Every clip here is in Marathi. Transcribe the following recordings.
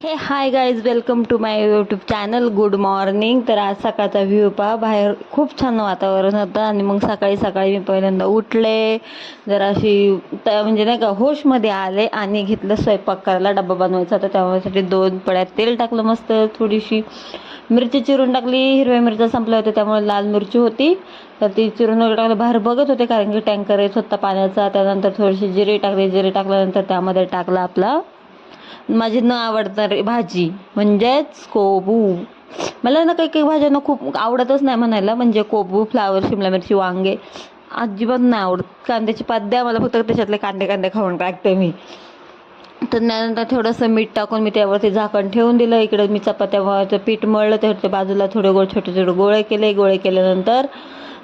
Hey hi guys welcome to my YouTube channel good morning तर आज सकाळचा व्ह्यू पहा बाहेर खूप छान वातावरण होतं आणि मग सकाळी सकाळी मी पहिल्यांदा उठले जरा अशी म्हणजे नाही का होशमध्ये आले आणि घेतलं स्वयंपाक करायला डबा बनवायचा होता त्यामुळे दोन पळ्यात तेल टाकलं मस्त थोडीशी मिरची चिरून टाकली हिरव्या मिरच्या संपल्या होत्या त्यामुळे लाल मिरची होती. तर ती चिरून वगैरे टाकलं बाहेर बघत होते कारण की टँकर येत होता पाण्याचा त्यानंतर थोडीशी जिरे टाकली जिरे टाकल्यानंतर त्यामध्ये टाकला आपला माझी न आवडणारी भाजी म्हणजेच कोबू. मला ना काही काही भाज्यांना खूप आवडतच नाही म्हणायला म्हणजे कोबू फ्लावर शिमला मिरची वांगे. अजिबात नाही आवडत. कांद्याची पात द्या मला फक्त त्याच्यातले कांदे कांदे खाऊन टाकते मी. तर त्यानंतर थोडंसं मीठ टाकून मी त्यावरती झाकण ठेवून दिलं. इकडे मी चपात्याचं पीठ मळलं. त्याच्या बाजूला थोडे गोळ छोटे छोटे गोळे केले. गोळे केल्यानंतर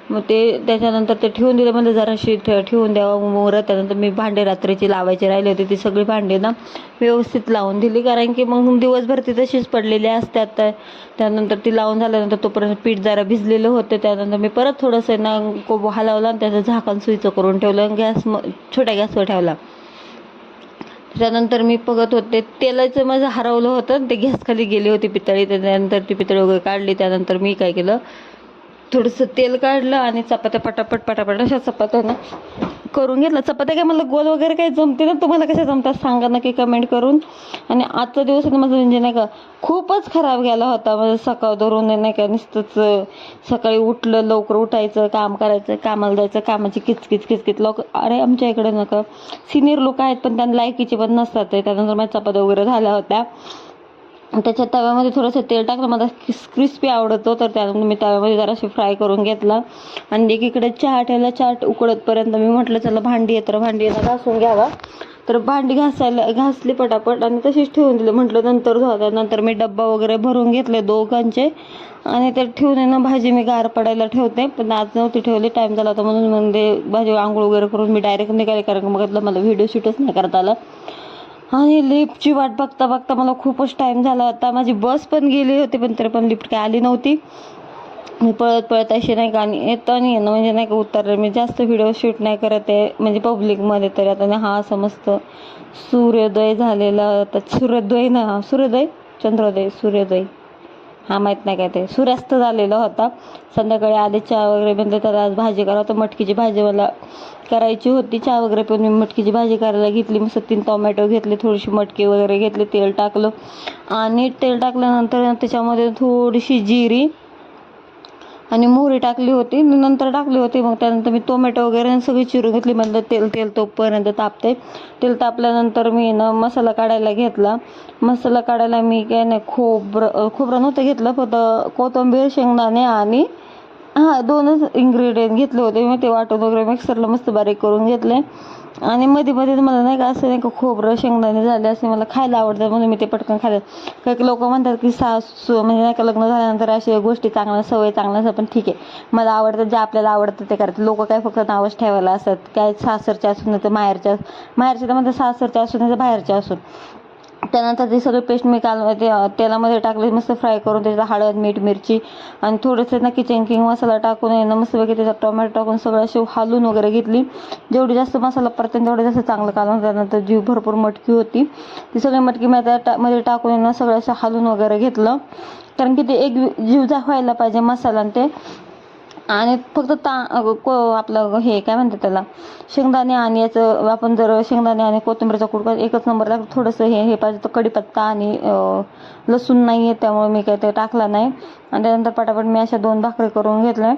मग ते त्याच्यानंतर ते ठेवून दिलं म्हणजे जराशी ठे ठेवून द्यावं मोहरत. त्यानंतर मी भांडे रात्रीची लावायची राहिली होती ती सगळी भांडी ना व्यवस्थित लावून दिली. कारण की मग दिवसभर ती तशीच पडलेली असतात. तर त्यानंतर ती लावून झाल्यानंतर तोपर्यंत पीठ जरा भिजलेलं होतं. त्यानंतर मी परत थोडंसं ना कोबो हलवला आणि त्याचं झाकण सुईचं करून ठेवलं आणि गॅस म छोट्या गॅसवर ठेवला. त्यानंतर मी बघत होते तेलाचं माझं हरवलं होतं ते गॅस खाली गेली होती पितळी. त्यानंतर ती पितळी वगैरे काढली. त्यानंतर मी काय केलं थोडंसं तेल काढलं आणि चपात्या पटापट पटापट अशा चपात्यानं करून घेतलं. चपात्या काय मला गोल वगैरे काही जमते ना तुम्हाला कशा जमतात सांगा नक्की कमेंट करून. आणि आजचा दिवस आहे माझं म्हणजे नाही का खूपच खराब गेला होता. माझं सकाळ धरून नाही का नुसतंच सकाळी उठलं लवकर उठायचं काम करायचं कामाला जायचं कामाची किचकिच किचकिच लोक. अरे आमच्या इकडे नका सिनियर लोक आहेत पण त्यांना लायकीचे पण नसतात. त्यानंतर माझ्या चपात्या वगैरे झाल्या होत्या. त्याच्या तव्यामध्ये थोडंसं तेल टाकलं. मला क्रिस्पी आवडतो तर त्यानंतर मी तव्यामध्ये जराशी फ्राय करून घेतला. आणि एकीकडे चहा ठेवला. चहा उकडतपर्यंत मी म्हटलं चला भांडी आहे तर भांडी येणं घासून घ्यावा. तर भांडी घासायला घासली पटापट आणि तशीच ठेवून दिली. म्हटलं नंतर धुवा नंतर मी डब्बा वगैरे भरून घेतले दोघांचे. आणि ते ठेवून आहे ना भाजी मी गार पडायला ठेवते. पण आज नव्हती ठेवली. टाईम झाला होता म्हणून म्हणजे भाजी आंघोळ वगैरे करून मी डायरेक्ट निघाले. कारण बघितलं मला व्हिडिओ शूटच नाही करता आला. आणि लिफ्टची वाट बघता बघता मला खूपच टाईम झाला होता. माझी बस पण गेली होती पण तरी पण लिफ्ट काय आली नव्हती. मी पळत पळत अशी नाही का आणि येतं आणि येणं म्हणजे नाही का उतरलं. मी जास्त व्हिडिओ शूट नाही करत आहे म्हणजे पब्लिकमध्ये तरी. आता हा समजतं सूर्योदय झालेला आता सूर्योदय ना सूर्योदय? चंद्रोदय सूर्योदय. हा माहीत नाही काय ते. सूर्यास्त झालेला होता. संध्याकाळी आधी चहा वगैरे बनले तर आज भाजी करा. तर मटकीची भाजी मला करायची होती. चहा वगैरे पण मी मटकीची भाजी करायला घेतली. मस्त तीन टोमॅटो घेतले थोडीशी मटकी वगैरे घेतली तेल टाकलं. आणि तेल टाकल्यानंतर त्याच्यामध्ये थोडीशी जिरी आणि मोहरी टाकली होती. नंतर टाकली होती. मग त्यानंतर मी टोमॅटो वगैरे सगळी चिरून घेतली. म्हणलं तेल तेल तोपर्यंत तापते. तेल तापल्यानंतर मी ना मसाला काढायला घेतला. मसाला काढायला मी काय नाही खोबरं खोबरं नव्हतं घेतलं. फक्त कोथिंबीर शेंगदाणे आणि हां दोनच इन्ग्रेडियंट घेतले होते मी ते वाटून वगैरे मिक्सरला मस्त बारीक करून घेतले. आणि मध्ये मध्ये मला नाही का असं नाही का खोबरं शेंगदाणे झाले असे मला खायला आवडतं म्हणून मी ते पटकन खाल्लं. काही लोक म्हणतात की सासू म्हणजे नाही का लग्न झाल्यानंतर अशा गोष्टी चांगल्या सवय चांगल्या असं पण ठीक आहे. मला आवडतं जे आपल्याला आवडतं ते करतात. लोक काय फक्त नावच ठेवायला असतात. काय सासरच्या असून नाही तर माहेरच्या माहेरच्या तर म्हणतात सासरच्या असून नाही तर बाहेरच्या असून. त्यानंतर ती सगळी पेस्ट मी काल ते तेलामध्ये टाकली मस्त फ्राय करून त्याच्यात हळद मीठ मिरची आणि थोडंसं ना किचन किंग मसाला टाकून येणं ना मस्तपैकी त्याच्यात टोमॅटो टाकून सगळं अशी हालून वगैरे घेतली. जेवढी जास्त मसाला परतेन तेवढं जास्त चांगलं कालवून. त्यानंतर जीव भरपूर मटकी होती. ती सगळी मटकी मी त्या मध्ये टाकून ना सगळं असं हालून वगैरे घेतलं. कारण की ते एक जीव जा व्हायला पाहिजे मसाला आणि ते. आणि फक्त ता को आपलं हे काय म्हणतात त्याला? शेंगदाणे आणि याचं आपण जर शेंगदाणे आणि कोथिंबीरचा कुडका एकच नंबर लागतो थोडंसं हे हे पाहिजे तर कढीपत्ता आणि लसूण नाही आहे त्यामुळे मी काही ते टाकला नाही. आणि त्यानंतर पटापट मी अशा दोन भाकरी करून घेतल्या.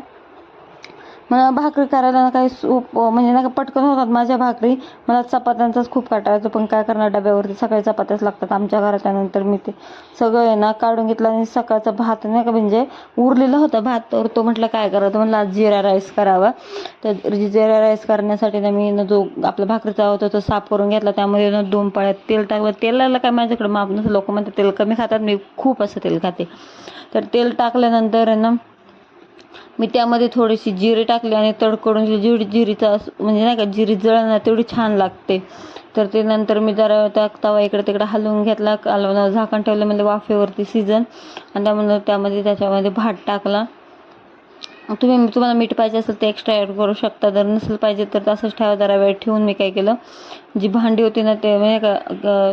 मला भाकरी करायला ना काही सूप म्हणजे नाही का पटकन होतात माझ्या भाकरी. मला चपात्यांचाच खूप काटायचं पण काय करणार डब्यावरती सकाळी चपात्याच लागतात आमच्या घरात त्यानंतर मी ते सगळं आहे ना काढून घेतलं आणि सकाळचा भात नाही का म्हणजे उरलेला होता भात तर तो म्हटलं काय करावं? म्हणलं आज जिरा राईस करावा. तर जिरा राईस करण्यासाठी ना मी जो आपला भाकरीचा होता तो साफ करून घेतला त्यामध्ये ना दोन पाळ्यात तेल टाकलं. तेलाला काय माझ्याकडे माप नसतं लोक म्हणतात तेल कमी खातात मी खूप असं तेल खाते. तर तेल टाकल्यानंतर आहे ना मी त्यामध्ये थोडीशी जिरे टाकली आणि तडकडून जेवढी जिरीचा म्हणजे नाही का जिरी जळणार तेवढी छान लागते. तर ते नंतर मी जरा त्या तवा इकडे तिकडे हलवून घेतला कालवून झाकण ठेवलं म्हणजे वाफेवरती सीझन आणि त्यामध्ये त्यामध्ये त्याच्यामध्ये भात टाकला. तुम्ही तुम्हाला मीठ पाहिजे असेल तर एक्स्ट्रा ॲड करू शकता. जर नसेल पाहिजे तर तसंच ठेवा जरा वेळ ठेवून मी काय केलं जी भांडी होती ना ते म्हणजे का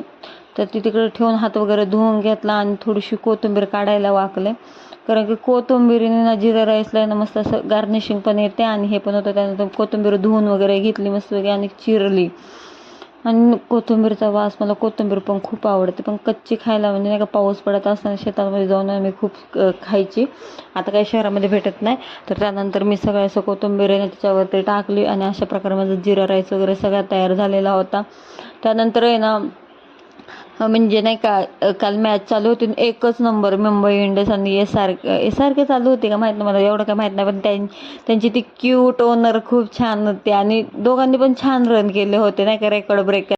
तर ती तिकडे ठेवून हात वगैरे धुवून घेतला आणि थोडीशी कोथिंबीर काढायला वाकले. कारण की कोथिंबीरीने ना जिरा राईसला ना मस्त असं गार्निशिंग पण येते आणि हे पण होतं. त्यानंतर कोथिंबीर धुवून वगैरे घेतली मस्त वगैरे आणि चिरली. आणि कोथिंबीरचा वास मला कोथिंबीर पण खूप आवडते. पण कच्ची खायला म्हणजे नाही का पाऊस पडत असताना शेतामध्ये जाऊन मी खूप खायची. आता काही शहरामध्ये भेटत नाही. तर त्यानंतर मी सगळं असं कोथिंबीर आहे ना त्याच्यावरती टाकली आणि अशा प्रकारे माझा जिरा राईस वगैरे सगळा तयार झालेला होता. त्यानंतर आहे ना म्हणजे नाही का काल मॅच चालू होती आणि एकच नंबर मुंबई इंडियन्स आणि S R S R K चालू होती का माहीत नाही मला एवढं काय माहीत नाही पण त्यां त्यांची ती क्यूट ओनर खूप छान होती आणि दोघांनी पण छान रन केले होते नाही का रेकॉर्ड ब्रेक